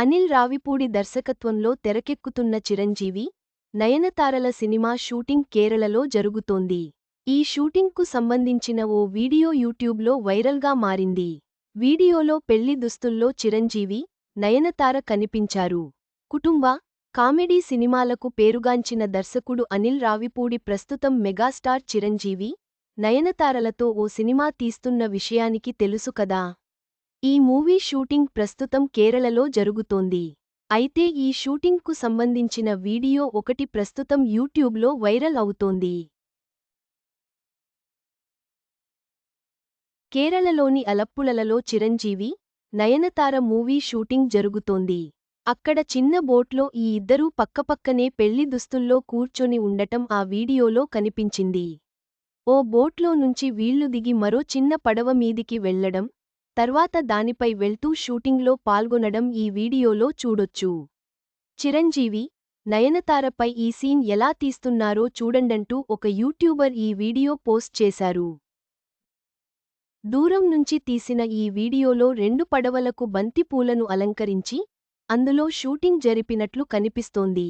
అనిల్ రావిపూడి దర్శకత్వంలో తెరకెక్కుతున్న Chiranjeevi నయనతారల cinema shooting కేరళలో జరుగుతోంది. ఈ షూటింగ్కు సంబంధించిన ఓ వీడియో యూట్యూబ్లో వైరల్గా మారింది. వీడియోలో పెళ్ళి దుస్తుల్లో చిరంజీవి నయనతార కనిపించారు. కుటుంబ కామెడీ సినిమాలకు పేరుగాంచిన దర్శకుడు అనిల్ రావిపూడి ప్రస్తుతం మెగాస్టార్ చిరంజీవి నయనతారలతో ఓ సినిమా తీస్తున్న విషయానికి తెలుసు కదా. ఈ మూవీ షూటింగ్ ప్రస్తుతం కేరళలో జరుగుతోంది. అయితే ఈ షూటింగ్కు సంబంధించిన వీడియో ఒకటి ప్రస్తుతం యూట్యూబ్లో వైరల్ అవుతోంది. కేరళలోని అలప్పులలో చిరంజీవి నయనతార మూవీ షూటింగ్ జరుగుతోంది. అక్కడ చిన్న బోట్లో ఈ ఇద్దరూ పక్కపక్కనే పెళ్ళి దుస్తుల్లో కూర్చొని ఉండటం ఆ వీడియోలో కనిపించింది. ఓ బోట్లో నుంచి వీళ్ళు దిగి మరో చిన్న పడవ మీదికి వెళ్ళడం తర్వాత దానిపై వెళ్తూ షూటింగ్లో పాల్గొనడం ఈ వీడియోలో చూడొచ్చు. చిరంజీవి నయనతారపై ఈ సీన్ ఎలా తీస్తున్నారో చూడండంటూ ఒక యూట్యూబర్ ఈ వీడియో పోస్ట్ చేశారు. దూరం నుంచి తీసిన ఈ వీడియోలో రెండు పడవలకు బంతిపూలను అలంకరించి అందులో షూటింగ్ జరిపినట్లు కనిపిస్తోంది.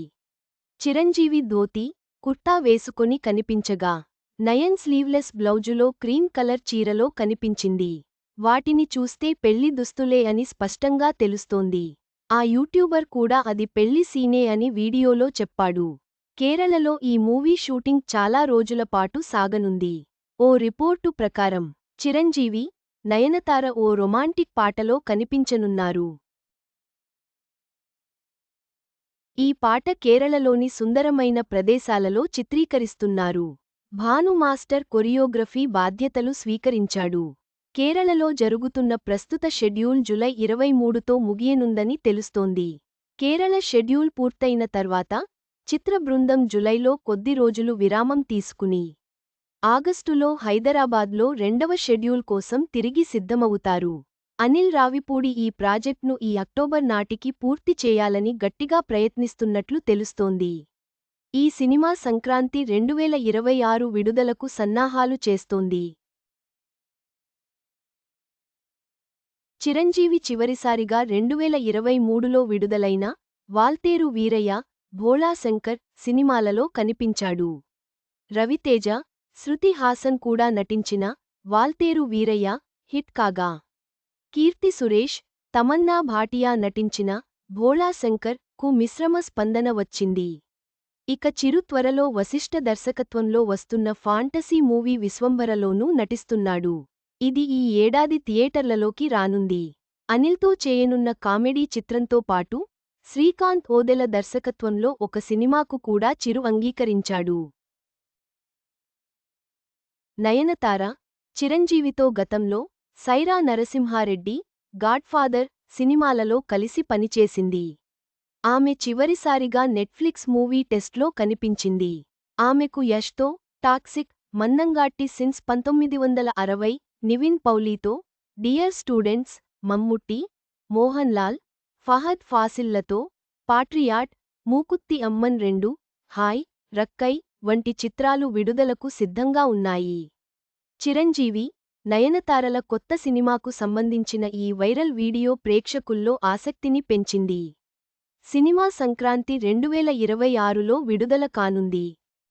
చిరంజీవి ధోతి కుర్తా వేసుకొని కనిపించగా నయన్ స్లీవ్లెస్ బ్లౌజులో క్రీమ్ కలర్ చీరలో కనిపించింది. వాటిని చూస్తే పెళ్ళి దుస్తులే అని స్పష్టంగా తెలుస్తోంది. ఆ యూట్యూబర్ కూడా అది పెళ్ళి సీనే అని వీడియోలో చెప్పాడు. కేరళలో ఈ మూవీ షూటింగ్ చాలా రోజుల పాటు సాగనుంది. ఓ రిపోర్టు ప్రకారం చిరంజీవి నయనతార ఓ రొమాంటిక్ పాటలో కనిపించనున్నారు. ఈ పాట కేరళలోని సుందరమైన ప్రదేశాలలో చిత్రీకరిస్తున్నారు. భాను మాస్టర్ కొరియోగ్రఫీ బాధ్యతలు స్వీకరించాడు. కేరళలో జరుగుతున్న ప్రస్తుత షెడ్యూల్ జులై ఇరవై మూడుతో ముగియనుందని తెలుస్తోంది. కేరళ షెడ్యూల్ పూర్తయిన తర్వాత చిత్ర బృందం జులైలో కొద్ది రోజులు విరామం తీసుకుని ఆగస్టులో హైదరాబాద్లో రెండవ షెడ్యూల్ కోసం తిరిగి సిద్ధమవుతారు. అనిల్ రావిపూడి ఈ ప్రాజెక్ట్ను ఈ అక్టోబర్ నాటికి పూర్తి చేయాలని గట్టిగా ప్రయత్నిస్తున్నట్లు తెలుస్తోంది. ఈ సినిమా సంక్రాంతి రెండువేల ఇరవై ఆరు విడుదలకు సన్నాహాలు చేస్తోంది. చిరంజీవి చివరిసారిగా రెండువేల ఇరవై మూడులో విడుదలైన వాల్తేరు వీరయ్య భోళాశంకర్ సినిమాలలో కనిపించాడు. రవితేజ శృతి హాసన్ కూడా నటించిన వాల్తేరు వీరయ్య హిట్ కాగా కీర్తి సురేష్ తమన్నా భాటియా నటించిన భోళాశంకర్కు మిశ్రమ స్పందన వచ్చింది. ఇక చిరు త్వరలో వశిష్ఠ దర్శకత్వంలో వస్తున్న ఫాంటసీ మూవీ విశ్వంభరలోనూ నటిస్తున్నాడు. ఇది ఈ ఏడాది థియేటర్లలోకి రానుంది. అనిల్తో చేయనున్న కామెడీ చిత్రంతో పాటు శ్రీకాంత్ ఓదెల దర్శకత్వంలో ఒక సినిమాకు కూడా చిరు అంగీకరించాడు. నయనతార చిరంజీవితో గతంలో సైరా నరసింహారెడ్డి గాడ్ఫాదర్ సినిమాలలో కలిసి పనిచేసింది. ఆమె చివరిసారిగా నెట్ఫ్లిక్స్ మూవీ టెస్ట్లో కనిపించింది. ఆమెకు యష్తో టాక్సిక్ మన్నంగాట్టి సిన్స్ పంతొమ్మిది వందల అరవై నివిన్ పౌలీతో డియర్ స్టూడెంట్స్ మమ్ముట్టి మోహన్ లాల్ ఫహద్ ఫాసిల్లతో పాట్రియాట్ మూకుత్తి అమ్మన్ రెండు హాయ్ రక్కై వంటి చిత్రాలు విడుదలకు సిద్ధంగా ఉన్నాయి. చిరంజీవి నయనతారల కొత్త సినిమాకు సంబంధించిన ఈ వైరల్ వీడియో ప్రేక్షకుల్లో ఆసక్తిని పెంచింది. సినిమా సంక్రాంతి రెండువేల ఇరవై ఆరులో విడుదల కానుంది.